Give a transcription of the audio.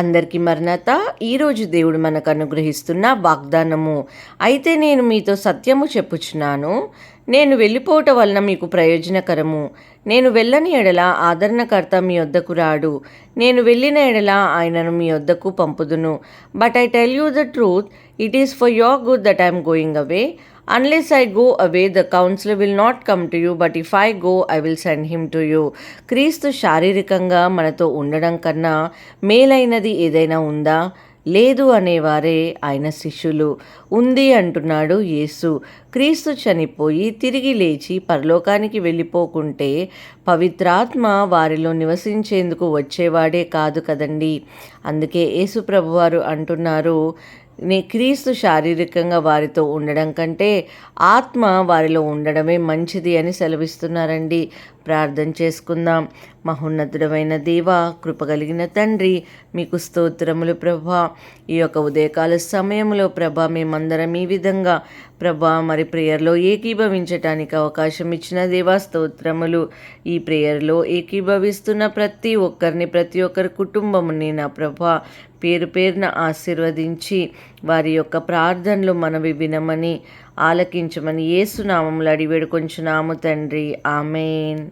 అందరికీ మరణత. ఈరోజు దేవుడు మనకు అనుగ్రహిస్తున్న వాగ్దానము. అయితే నేను మీతో సత్యము చెప్పుచున్నాను. నేను వెళ్ళిపోవటం వలన మీకు ప్రయోజనకరము. నేను వెళ్ళని ఎడల ఆదరణకర్త మీ వద్దకు రాడు. నేను వెళ్ళిన ఎడల ఆయనను మీ వద్దకు పంపుదును. But I tell you the truth it is for your good that I'm going away unless I go away the counsellor will not come to you but if I go I will send him to you క్రీస్తు శారీరకంగా మనతో ఉండడం కన్నా మేలైనది ఏదైనా ఉందా? లేదు అనేవారే ఆయన శిష్యులు. ఉంది అంటున్నాడు యేసు. క్రీస్తు చనిపోయి తిరిగి లేచి పరలోకానికి వెళ్ళిపోకుంటే పవిత్రాత్మ వారిలో నివసించేందుకు వచ్చేవాడే కాదు కదండి. అందుకే యేసు ప్రభువారు అంటున్నారు క్రీస్తు శారీరకంగా వారితో ఉండడం కంటే ఆత్మ వారిలో ఉండడమే మంచిది అని సెలవిస్తున్నారండి. ప్రార్థన చేసుకుందాం. మహోన్నతుడమైన దేవ కృపగలిగిన తండ్రి మీకు స్తోత్రములు ప్రభా. ఈ యొక్క ఉదయకాల సమయంలో ప్రభా మేమందరం ఈ విధంగా ప్రభా మరి ప్రేయర్లో ఏకీభవించటానికి అవకాశం ఇచ్చిన దేవా స్తోత్రములు. ఈ ప్రేయర్లో ఏకీభవిస్తున్న ప్రతి ఒక్కరిని ప్రతి ఒక్కరి కుటుంబముని నా ప్రభా పేరు పేరున ఆశీర్వదించి వారి యొక్క ప్రార్థనలు మనవి వినమని ఆలకించమని ఏసునామంలో అడివేడు కొంచెం నాము తండ్రి. ఆమెన్.